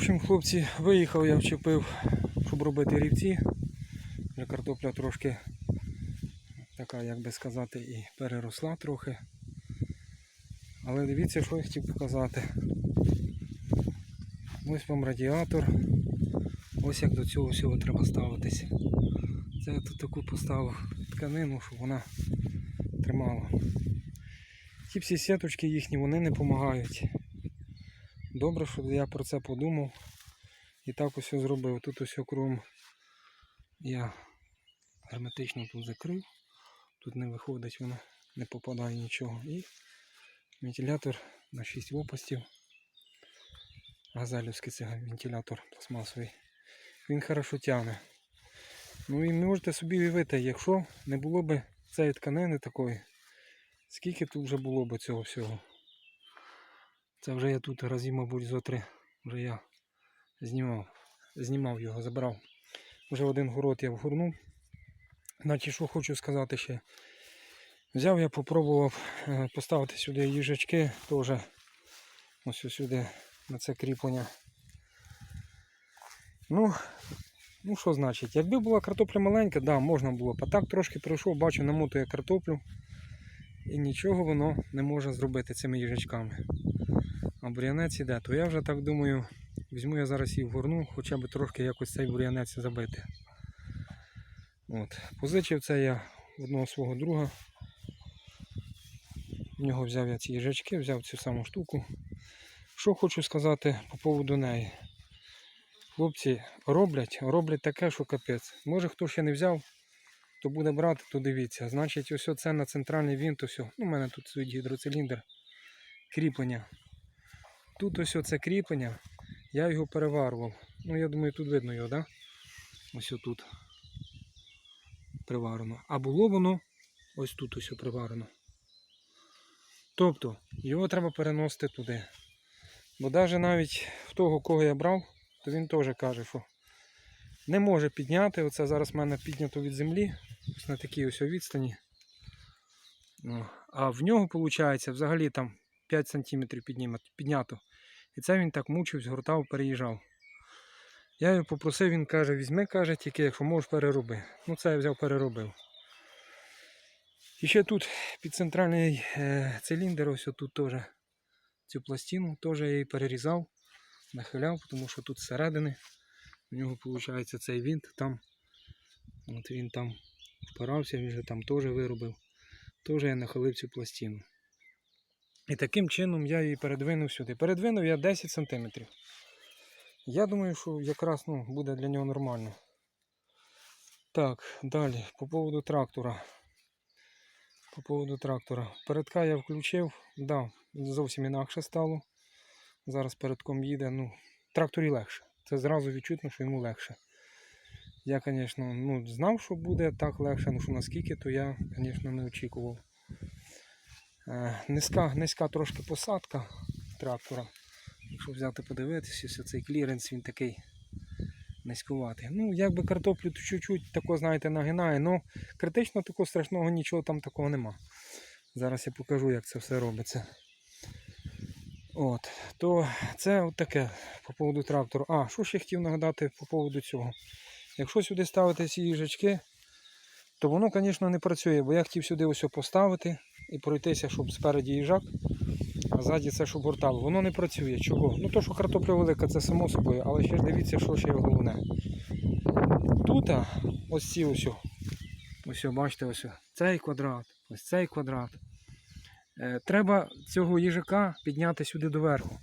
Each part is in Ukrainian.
общем, хлопці, виїхав, я вчепив, щоб робити рівці. Вже картопля трошки така, як би сказати, і переросла трохи. Але дивіться, що я хотів показати. Ось вам радіатор. Ось як до цього всього треба ставитись. Це я тут таку поставив тканину, щоб вона тримала. Ті всі сіточки їхні, вони не допомагають. Добре, що я про це подумав. І так ось зробив. Тут ось кругом я герметично тут закрив. Тут не виходить, воно не попадає нічого. І вентилятор на 6 лопастів. Газелівський це вентилятор пластмасовий. Він хорошо тягне. Ну і можете собі уявити, якщо не було б цієї тканини такої, скільки тут вже було б цього всього. Це вже я тут разів, мабуть, зо три вже я знімав. Знімав його, забрав. Вже один город я вгорнув. Значить, що хочу сказати ще. Взяв я, попробував е, поставити сюди їжачки теж. Ось сюди на це кріплення. Ну, ну що значить, якби була картопля маленька, да, можна було б. А так трошки пройшов, бачу, намотує картоплю. І нічого воно не може зробити цими їжачками. А бур'янець іде, то я вже так думаю, візьму я зараз і вгорну, хоча б трошки якось цей бур'янець забити. От. Позичив це я одного свого друга. В нього взяв я ці їжачки, взяв цю саму штуку. Що хочу сказати по поводу неї. Хлопці роблять, роблять таке, що капець. Може хто ще не взяв, то буде брати, то дивіться. Значить, ось це на центральний вінт, ось. Ну, у мене тут стоїть гідроциліндр, кріплення. Тут ось це кріплення, я його переварував. Ну, я думаю, тут видно його? Да? Ось тут приварено. А було воно ось тут ось приварено. Тобто, його треба переносити туди. Бо навіть навіть в того, кого я брав, то він теж каже, що не може підняти. Оце зараз в мене піднято від землі, ось на такій ось відстані. А в нього, виходить, взагалі там 5 см піднято. І це він так мучився, гуртав, переїжджав. Я його попросив, він каже, візьми, каже, тільки якщо можеш перероби. Ну це я взяв, переробив. І ще тут під центральний е, циліндр, ось тут теж цю пластину теж я її перерізав, нахиляв, тому що тут зсередини у нього виходить цей винт там. От він там впирався, він же там теж виробив. Теж я нахилив цю пластину. І таким чином я її передвинув сюди. Передвинув я 10 см. Я думаю, що якраз ну, буде для нього нормально. Так, далі, по поводу трактора. По поводу трактора. Передка я включив, да, зовсім інакше стало. Зараз передком їде. Ну, тракторі легше. Це зразу відчутно, що йому легше. Я, звісно, ну, знав, що буде так легше, ну що наскільки, то я, звісно, не очікував. Е, низька, низька трошки посадка трактора. Якщо взяти подивитися, ось цей кліренс він такий низькуватий. Ну, якби картоплю чуть-чуть тако, знаєте, нагинає, але критично такого страшного нічого там такого нема. Зараз я покажу, як це все робиться. От, то це от таке по поводу трактору. А, що ще хотів нагадати по поводу цього. Якщо сюди ставити ці їжачки, то воно, звісно, не працює, бо я хотів сюди ось поставити і пройтися, щоб спереді їжак, а ззаді це щоб гуртало. Воно не працює. Чого? Ну то, що картопля велика, це само собою, але ще ж дивіться, що ще головне. Тут ось ці ось, ось, бачите, ось цей квадрат, ось цей квадрат. Е, Треба цього їжака підняти сюди доверху.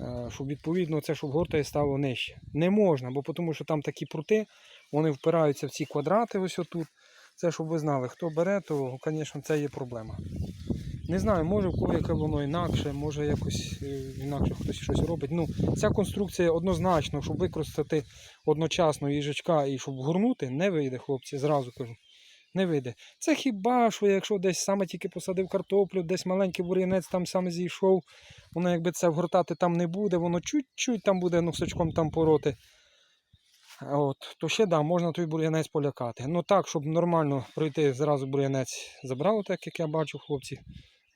Е, Щоб відповідно це, щоб гортає стало нижче. Не можна, бо тому що там такі прути, вони впираються в ці квадрати ось отут. Це щоб ви знали, хто бере, то, звісно, це є проблема. Не знаю, може в кого яке воно інакше, може якось е, інакше хтось щось робить. Ну, ця конструкція однозначно, щоб використати одночасно їжачка і щоб горнути, не вийде, хлопці, зразу кажу. Не вийде. Це хіба що, якщо десь саме тільки посадив картоплю, десь маленький бур'янець там саме зійшов, воно якби це вгортати там не буде, воно чуть-чуть там буде носочком там пороти. От, то ще да, можна той бур'янець полякати. Ну так, щоб нормально пройти, зразу бур'янець забрали, так як я бачу, хлопці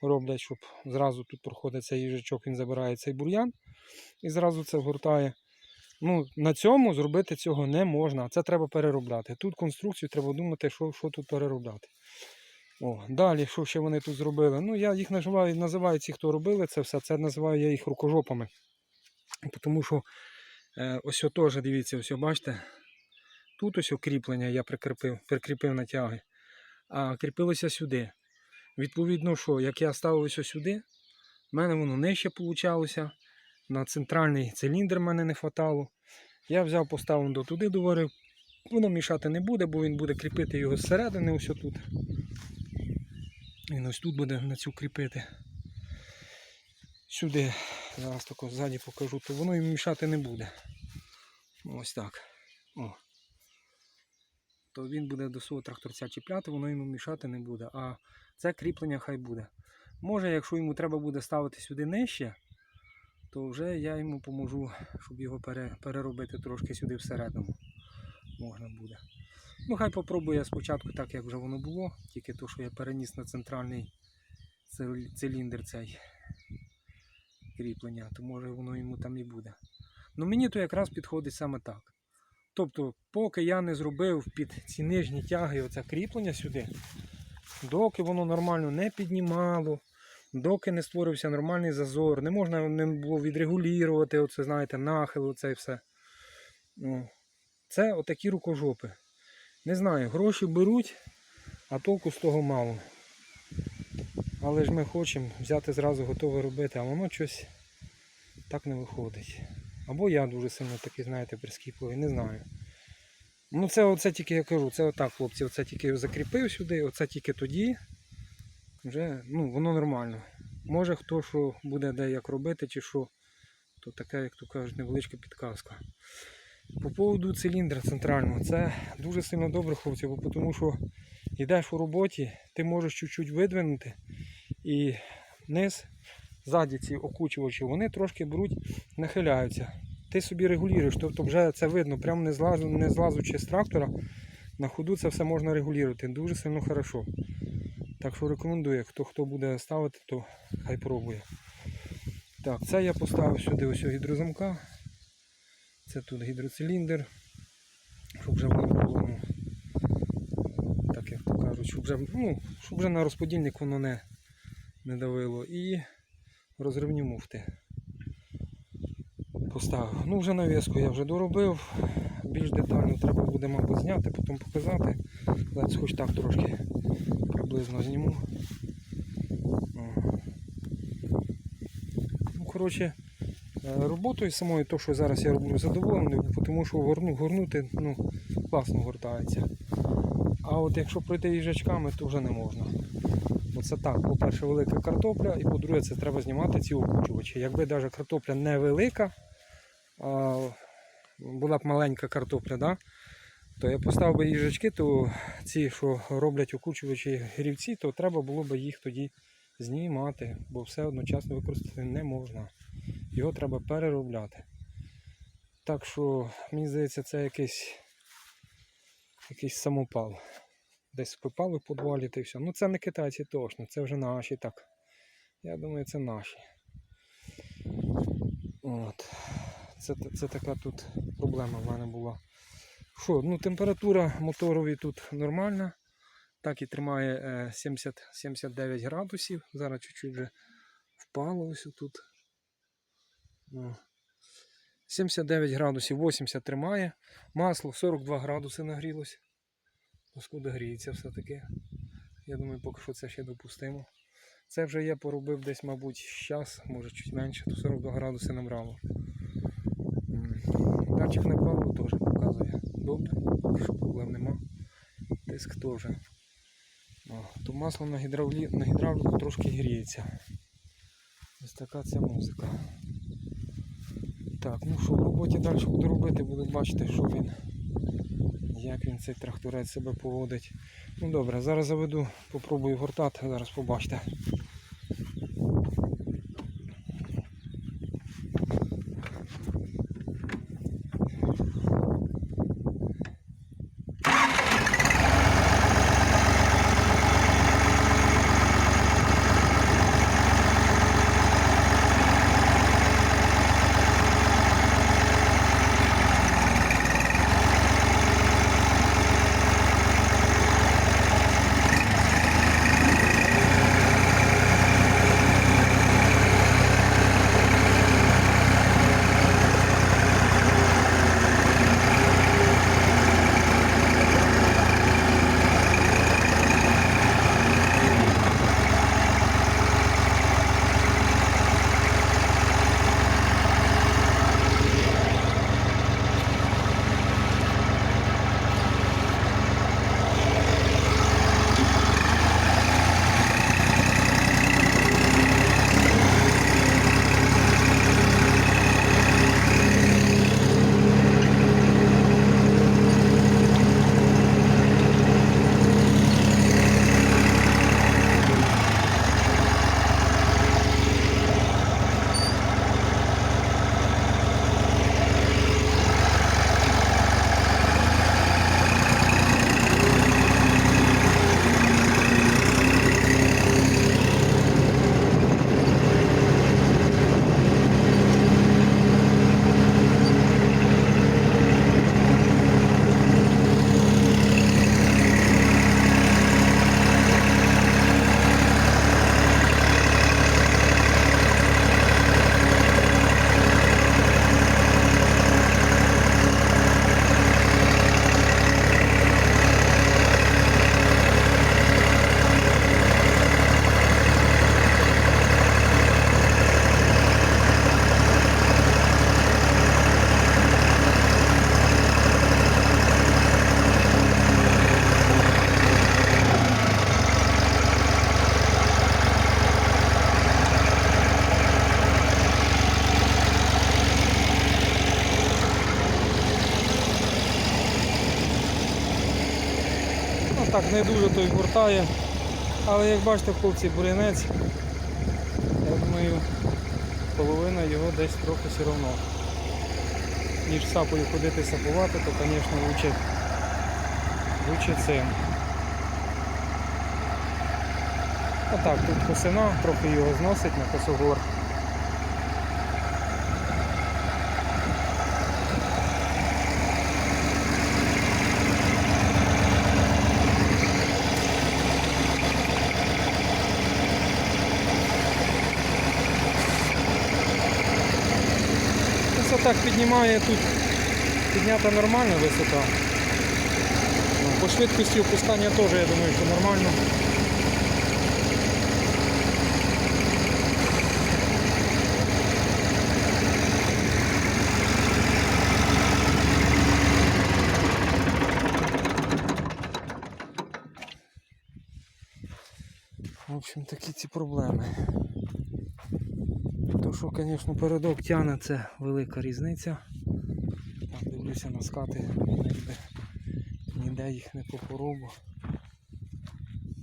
роблять, щоб зразу тут проходить цей їжачок, він забирає цей бур'ян. і зразу це гуртає. Ну, на цьому зробити цього не можна. Це треба переробляти. Тут конструкцію треба думати, що, що тут переробляти. О, далі, що ще вони тут зробили? Ну, я їх називаю, називаю ці, хто робили це все, це називаю я їх рукожопами. Тому що ось теж, дивіться, ось бачите, тут ось кріплення я прикріпив, прикріпив на тяги, а кріпилося сюди. Відповідно, що як я ставив ось сюди, в мене воно нижче получалося. На центральний циліндр мене не хватало. Я взяв, поставив до туди, доварив. Воно мішати не буде, бо він буде кріпити його зсередини, ось тут. Він ось тут буде на цю кріпити. Сюди, зараз тако ззаді покажу, то воно йому мішати не буде. Ось так. О. То він буде до свого тракторця чіпляти, воно йому мішати не буде. А це кріплення хай буде. Може, якщо йому треба буде ставити сюди нижче, то вже я йому поможу, щоб його переробити трошки сюди всередину. Можна буде. Ну, хай попробує спочатку так, як вже воно було, тільки то, що я переніс на центральний циліндр цей кріплення, то може воно йому там і буде. Ну мені то якраз підходить саме так. Тобто, поки я не зробив під ці нижні тяги оце кріплення сюди, доки воно нормально не піднімало, доки не створився нормальний зазор, не можна ним було відрегулювати, оце, знаєте, нахил, оце і все. Ну, це отакі рукожопи. Не знаю, гроші беруть, а толку з того мало. Але ж ми хочемо взяти зразу готове робити, а воно щось так не виходить. Або я дуже сильно такий, знаєте, прискіпливий, не знаю. Ну це оце тільки я кажу, це отак, хлопці, оце тільки закріпив сюди, оце тільки тоді. Вже ну, воно нормально. Може хто що буде де як робити чи що, то таке, як то кажуть, невеличка підказка. По поводу циліндра центрального, це дуже сильно добре, хлопці, бо тому що йдеш у роботі, ти можеш чуть-чуть видвинути і низ, ззаді ці окучувачі, вони трошки беруть, нахиляються. Ти собі регулюєш, тобто вже це видно, прямо не, злазу, не злазучи з трактора, на ходу це все можна регулювати. Дуже сильно хорошо. Так що рекомендую, хто хто буде ставити, то хай пробує. Так, це я поставив сюди ось гідрозамка. Це тут гідроциліндр, щоб вже було, ну, так як то кажуть, щоб вже, ну, щоб вже на розподільник воно не, не давило. І розривні муфти поставив. Ну вже навіску я вже доробив. Більш детально треба буде, мабуть, зняти, потім показати. Зараз хоч так трошки приблизно зніму. Ну, коротше, Роботою самою, то, що зараз я роблю, задоволений, тому що горну, горнути ну, класно гортається. А от якщо пройти їжачками, то вже не можна. Бо це так, по-перше, велика картопля, і по-друге, це треба знімати ці окучувачі. Якби навіть картопля не велика, а була б маленька картопля, да? то я поставив би їжачки, то ці, що роблять окучувачі грівці, то треба було б їх тоді знімати, бо все одночасно використати не можна його треба переробляти. Так що, мені здається, це якийсь якийсь самопал. Десь попали в подвалі та й все. Ну це не китайці точно, це вже наші так. Я думаю, це наші. От. Це, це така тут проблема в мене була. Що, ну температура моторові тут нормальна. Так і тримає е, 70-79 градусів. Зараз чуть-чуть вже впало ось тут. О. 79 градусів, 80 тримає. Масло 42 градуси нагрілося. Оскуда гріється все-таки. Я думаю, поки що це ще допустимо. Це вже я поробив десь, мабуть, час, може чуть менше, то 42 градуси набрало. Датчик на паливо теж показує. Добре, поки що проблем нема. Тиск теж. То масло на гідравліку трошки гріється. Ось така ця музика. Так, ну що, в роботі далі буду робити, буду бачити, що він, як він цей тракторець себе поводить. Ну добре, зараз заведу, попробую гортати, зараз побачите. Так не дуже той гуртає. Але як бачите, хлопці, бурянець, я думаю, половина його десь трохи все одно. Ніж сапою ходити сапувати, то, звісно, лучше, лучше цим. Отак, тут косина, трохи його зносить на косогор. Це так піднімає тут, піднята нормальна висота. Ну, По швидкості опускання теж, я думаю, що нормально. В общем, такі ці проблеми. То, що, звісно, передок тяне, це велика різниця. Так, дивлюся на скати, якби ніде їх не попоробу.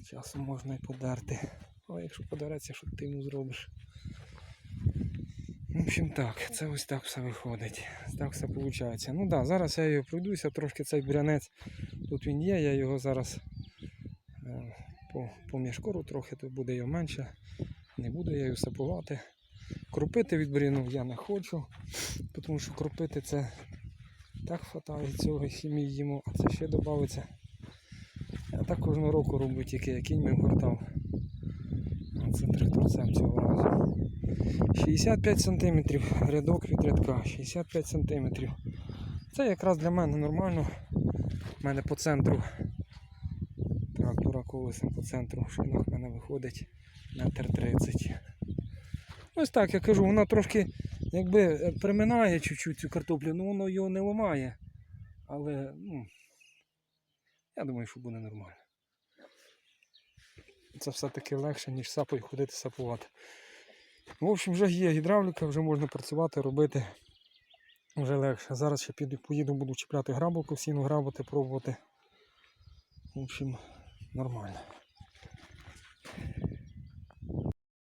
Часом можна і подерти. Але якщо подереться, що ти йому зробиш? В общем так, це ось так все виходить. Так все виходить. Ну так, да, зараз я його пройдуся, трошки цей брянець. Тут він є, я його зараз е, по, помішкору трохи, тут буде його менше. Не буду я його сапувати. Кропити від бур'яну я не хочу, тому що кропити це так хватає цього хімії їмо, а це ще додається. Я так кожного року роблю тільки як кінь гортав. А Це тракторцем цього разу. 65 см рядок від рядка, 65 см. Це якраз для мене нормально. У мене по центру трактора колесом по центру в шинах в мене виходить метр 30. Ось так я кажу, вона трошки якби е, приминає чуть-чуть цю картоплю, ну воно його не ламає. Але ну, я думаю, що буде нормально. Це все-таки легше, ніж сапою ходити сапувати. В общем, вже є гідравліка, вже можна працювати, робити вже легше. Зараз ще піду, поїду, буду чіпляти грабалку, сіну грабати, пробувати. В общем, нормально.